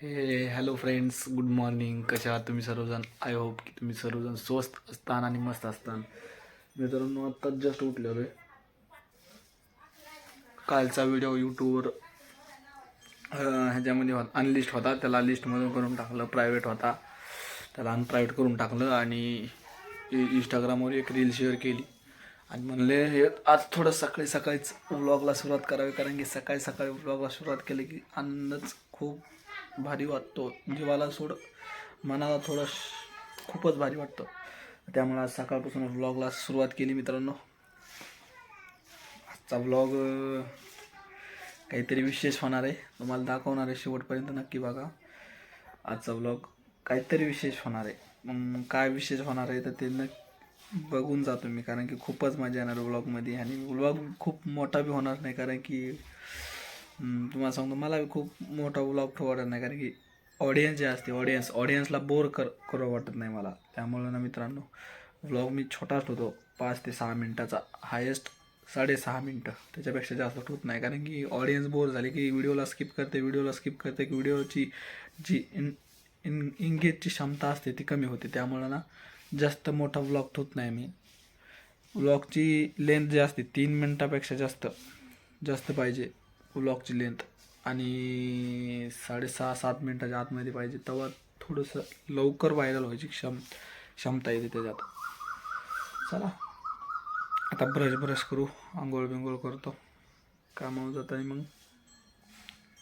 हे hello friends good morning कशा आहात तुम्ही सर्वजण? आय होप की तुम्ही सर्वजण स्वस्त असतान आणि मस्त असतान. मित्रांनो आत्ताच जस्ट उठलेलो आहे कालचा व्हिडिओ यूट्यूबवर ह्याच्यामध्ये होता अनलिस्ट होता. त्याला लिस्टमधून करून टाकलं प्रायव्हेट होता. त्याला अनप्रायव्हेट करून टाकलं आणि इंस्टाग्रामवर एक रील शेअर केली. आणि म्हणले हे आज थोडं सकाळी सकाळीच व्लॉगला सुरुवात करावी. कारण की सकाळी सकाळी व्लॉगला सुरुवात केली की आनंदच खूप भारी वाटतो. जीवाला सोड मनाला थोडं श- खूपच भारी वाटतं. त्यामुळे आज सकाळपासून व्लॉगला सुरुवात केली मित्रांनो. आजचा व्लॉग काहीतरी विशेष होणार आहे. तुम्हाला दाखवणार आहे शेवटपर्यंत नक्की बघा. आजचा व्लॉग काहीतरी विशेष होणार आहे. मग काय विशेष होणार आहे तर ते न बघून जातो मी कारण की खूपच मजा येणार व्लॉगमध्ये आणि व्लॉग खूप मोठा बी होणार नाही. कारण की तुम्हाला सांगतो मला खूप मोठा व्लॉग ठेवू वाटत नाही कारण की ऑडियन्स जे असते ऑडियन्स ऑडियन्सला बोर कर करू वाटत नाही मला. त्यामुळे ना मित्रांनो व्लॉग मी छोटाच ठेवतो पाच ते सहा मिनटाचा. हायेस्ट साडेसहा मिनटं. त्याच्यापेक्षा जास्त ठेवत नाही कारण की ऑडियन्स बोर झाली की व्हिडिओला स्किप करते व्हिडिओला स्किप करते की व्हिडिओची जी इन इन इंगेजची क्षमता असते ती कमी होते. त्यामुळं ना जास्त मोठा व्लॉग ठेवत नाही मी. व्लॉगची लेंथ जी असते तीन मिनटापेक्षा जास्त जास्त पाहिजे. व्लॉगची लेंथ आणि साडेसहा सात मिनटाच्या आतमध्ये पाहिजे तेव्हा थोडंसं लवकर व्हायरल व्हायची क्षम क्षमता येते त्याच्यात. चला आता ब्रश ब्रश करू आंघोळ बिंघोळ करतो. कामावर जात आणि मग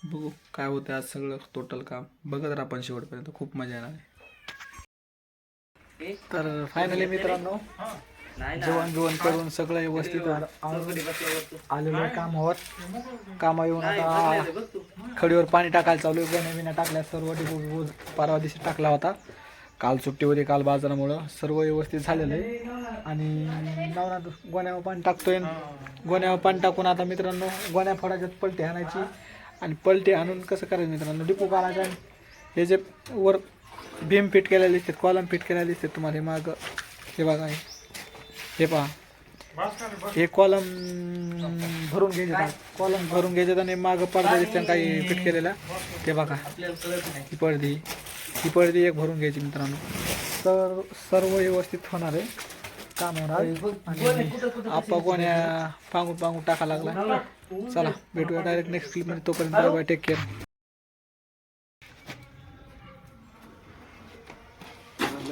बघू काय होतं आज सगळं टोटल काम. बघत राहा आपण शेवटपर्यंत खूप मजा येणार आहे. तर फायनली मित्रांनो जेवण जेवण करून सगळं व्यवस्थित आलेलो कामावर कामा येऊन आता खडीवर पाणी टाकायला चालू आहे. गण्या बिण्या टाकल्या सर्व डिपो परवा दिवशी टाकला होता. काल सुट्टी होती काल बाजारामुळं. सर्व व्यवस्थित झालेलं आहे. आणि नवरा गोण्यावर पाणी टाकतोय. गोण्यावर पाणी टाकून आता मित्रांनो गोण्या फोडायच्यात पलटी आणायची. आणि पलटी आणून कसं करायचं मित्रांनो डिपो काढायचा आणि हे जे वर बीम फिट केलेले दिसतात कॉलम फिट केलेले दिसतात तुम्हाला हे मागं. हे बघा हे पहा. हे कॉलम भरून घ्यायचे कॉलम भरून घ्यायचे आणि मागं पडदा दिसतात काही फिट केलेला. ते बघा. ही पडदी. ही पडदी एक भरून घ्यायची मित्रांनो. तर सर्व व्यवस्थित होणार आहे. काम होणार. आणि आपा कोण्या पांगून पांगून टाका लागला. चला. भेटूया डायरेक्ट नेक्स्ट क्लिपमध्ये तोपर्यंत टेक केअर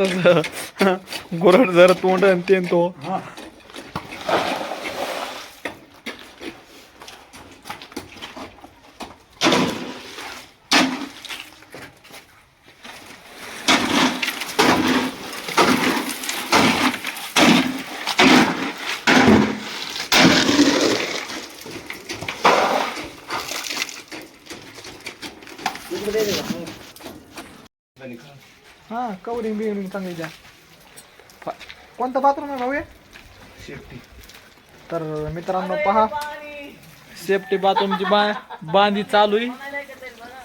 तस गोरड जर तोंड आणि ते तो हा कवरिंग बिवरिंग चांगली द्या. फा- कोणतं बाथरूम आहे भाऊ हे? तर मित्रांनो पहा सेफ्टी बाथरूमची बा बांधी चालू आहे.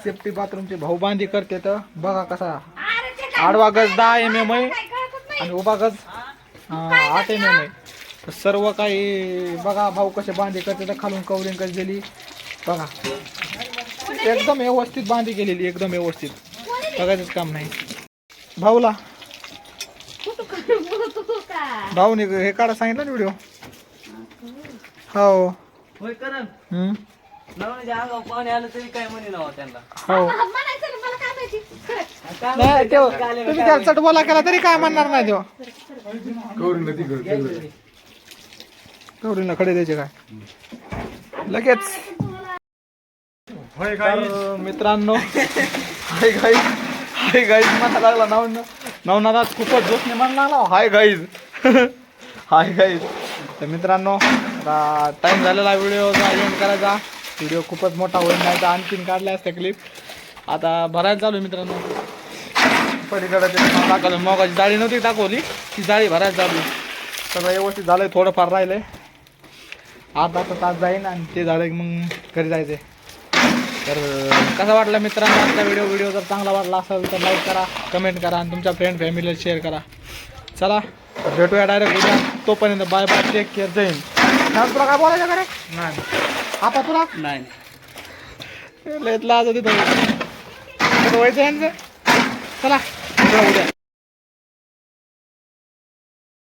सेफ्टी बाथरूमची भाऊ बांधी करते तर बघा कसा आडवा गज दहा एम एम आहे आणि उभा गज अं, आठ एम एम आहे. तर सर्व काही बघा भाऊ कसे बांधी करते तर खालून कवरिंग कशी दिली. बघा. एकदम व्यवस्थित बांधी केलेली एकदम व्यवस्थित. बघायचंच काम नाही. भाऊला. भाऊने हे काढा सांगितलं ना व्हिडिओ हो होय करण. हम्म. नवऱ्याच्या अंगावर पाणी आलं तरी काय म्हणे नाव त्यांना? हो. नाही तेव्हा तुम्ही त्याला चट बोला केला तरी काय म्हणणार नाही तेव्हा. गौरीला खडे द्यायचे काय? लगेच. तर मित्रांनो हाय गाईज हाय गाईज म्हणा लागला नव नवनाथ आज खूपच जोशने म्हणा लागला हाय गाईज हाय गाईज तर मित्रांनो टाईम झालेला व्हिडिओचा एंड करायचा. व्हिडिओ खूपच मोठा होईल नाही तर आणखीन काढला असते क्लिप आता भरायला चालू मित्रांनो. पलीकडे ते टाकलं. मोगाची जाळी नव्हती टाकवली ती जाळी भरायला चालू सगळं व्यवस्थित झालंय थोडंफार राहिलं अर्धा आता तास जाईन आणि ते झालं की मग घरी जायचंय. तर कसा वाटला मित्रांनो आजचा व्हिडिओ व्हिडिओ जर चांगला वाटला असेल तर लाईक करा कमेंट करा आणि तुमच्या फ्रेंड फॅमिलीला शेअर करा. चला भेटूया डायरेक्ट उद्या. तोपर्यंत bye bye take care Jai Hind. तुला काय बोलायचं का रे? नाही. आता तुला? नाही. लयत लाज होती तो व्हायचं यांचं चला उद्या.